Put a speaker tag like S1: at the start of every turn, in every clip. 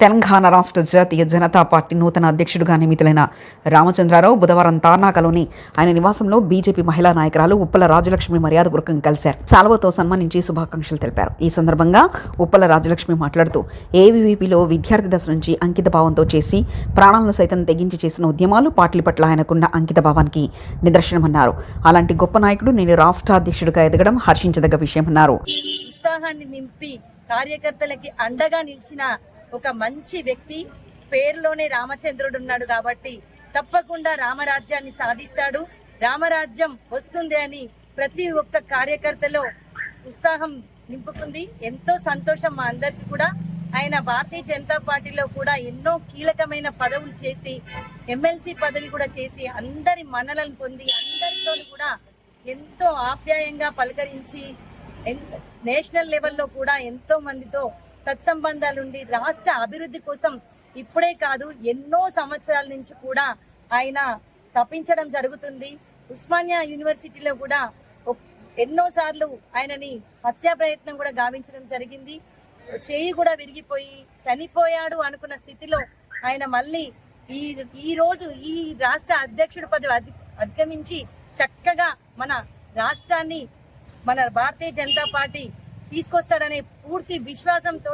S1: తెలంగాణ రాష్ట్ర జాతీయ జనతా పార్టీ నూతన అధ్యక్షుడిగా నియమితులైన రామచంద్రారావు బుధవారం తార్నాకలోని ఆయన నివాసంలో బీజేపీ మహిళా నాయకురాలు ఉప్పల రాజలక్ష్మి మర్యాదపూర్వకంగా కలిశారు. సాల్వతో సన్మానించి శుభాకాంక్షలు తెలిపారు. ఈ సందర్భంగా ఉప్పల రాజలక్ష్మి మాట్లాడుతూ ఏవీవీపీలో విద్యార్థి దశ నుంచి అంకిత భావంతో చేసి ప్రాణాలను సైతం తెగించి చేసిన ఉద్యమాలు పార్టీ పట్ల ఆయనకున్న అంకిత భావానికి నిదర్శనమన్నారు. అలాంటి గొప్ప నాయకుడు నేను రాష్ట్ర అధ్యక్షుడిగా ఎదగడం హర్షించదగ్గ విషయమన్నారు.
S2: ఉత్సాహాన్ని నింపి కార్యకర్తలకి అండగా నిలిచిన ఒక మంచి వ్యక్తి. పేరులోనే రామచంద్రుడు ఉన్నాడు కాబట్టి తప్పకుండా రామరాజ్యాన్ని సాధిస్తాడు. రామరాజ్యం వస్తుంది అని ప్రతి ఒక్క కార్యకర్తలో ఉత్సాహం నింపుకుంది ఎంతో సంతోషం మా అందరికి కూడా. ఆయన భారతీయ జనతా పార్టీలో కూడా ఎన్నో కీలకమైన పదవులు చేసి ఎమ్మెల్సీ పదవి కూడా చేసి అందరి మన్నలను పొంది అందరితో కూడా ఎంతో ఆప్యాయంగా పలకరించి ఎన్- నేషనల్ లెవెల్లో కూడా ఎంతో మందితో సత్సంబంధాలుండి రాష్ట్ర అభివృద్ధి కోసం ఇప్పుడే కాదు ఎన్నో సంవత్సరాల నుంచి కూడా ఆయన తప్పించడం జరుగుతుంది. ఉస్మానియా యూనివర్సిటీలో కూడా ఎన్నోసార్లు ఆయనని హత్యా ప్రయత్నం కూడా గావించడం జరిగింది. చేయి కూడా విరిగిపోయి చనిపోయాడు అనుకున్న స్థితిలో ఆయన మళ్ళీ ఈ ఈ రోజు ఈ రాష్ట్ర అధ్యక్షుడి పదవి అధి- అధిగమించి చక్కగా మన రాష్ట్రాన్ని మన భారతీయ జనతా పార్టీ తీసుకొస్తాడనే పూర్తి విశ్వాసంతో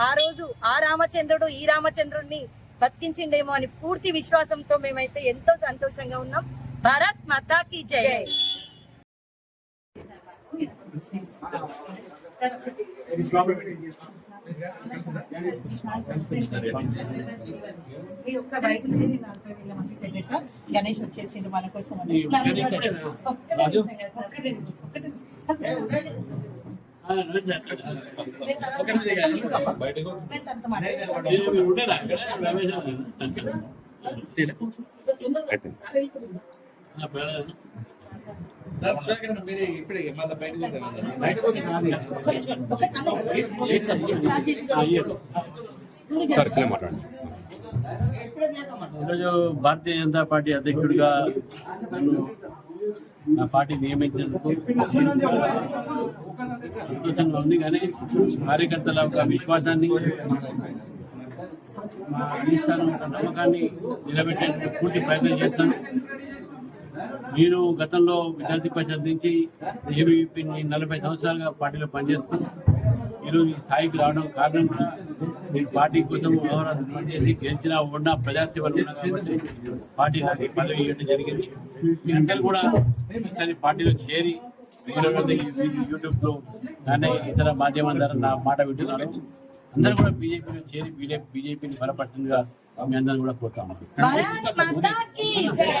S2: ఆ రోజు ఆ రామచంద్రుడు ఈ రామచంద్రుడిని బతికించిండేమో అని పూర్తి విశ్వాసంతో మేమైతే ఎంతో సంతోషంగా ఉన్నాం. భారత్ మాతాకి జై. ఈ ఒక్క బయట నుంచి నలభై వేల మంది పెట్టేసాం. గణేష్ వచ్చేసిండు మన కోసం అని. ఒక్క నిమిషం కదా సార్. ఒక్క నిమిషం, ఒక్క నిమిషం. నేను తర్వాత- నేను తర్వాత మాట్లాడతాను. ఒక్క నిమిషం. స్టార్ట్ చేసి ముందు జరగండి.
S3: ఈరోజు భారతీయ జనతా పార్టీ అధ్యక్షుడిగా నన్ను నా పార్టీ నియమించినందుకు సంతోషంగా ఉంది కానీ కార్యకర్తల ఒక విశ్వాసాన్ని మా అధిష్టానం ఒక నమ్మకాన్ని నిలబెట్టేందుకు పూర్తి ప్రయత్నం చేస్తాను నేను గతంలో విద్యార్థి పరిషత్ నుంచి ఏబీపీ నలభై సంవత్సరాలుగా పార్టీలో పనిచేస్తాను ఈరోజు ఈ స్థాయికి రావడం కారణం కూడా పార్టీ కోసం పనిచేసి గెలిచిన ఉన్న ప్రజాసేవలు ఉన్నా కాబట్టి పార్టీ నాకు పదవి ఇవ్వడం జరిగింది. మీ అందరూ కూడా ఈసారి పార్టీలో చేరి యూట్యూబ్లో కానీ ఇతర మాధ్యమాల ద్వారా నా మాట వింటున్నారు. అందరూ కూడా బీజేపీలో చేరి బీజేపీని బలపడుతుందిగా మీ అందరూ కూడా కోరుతాము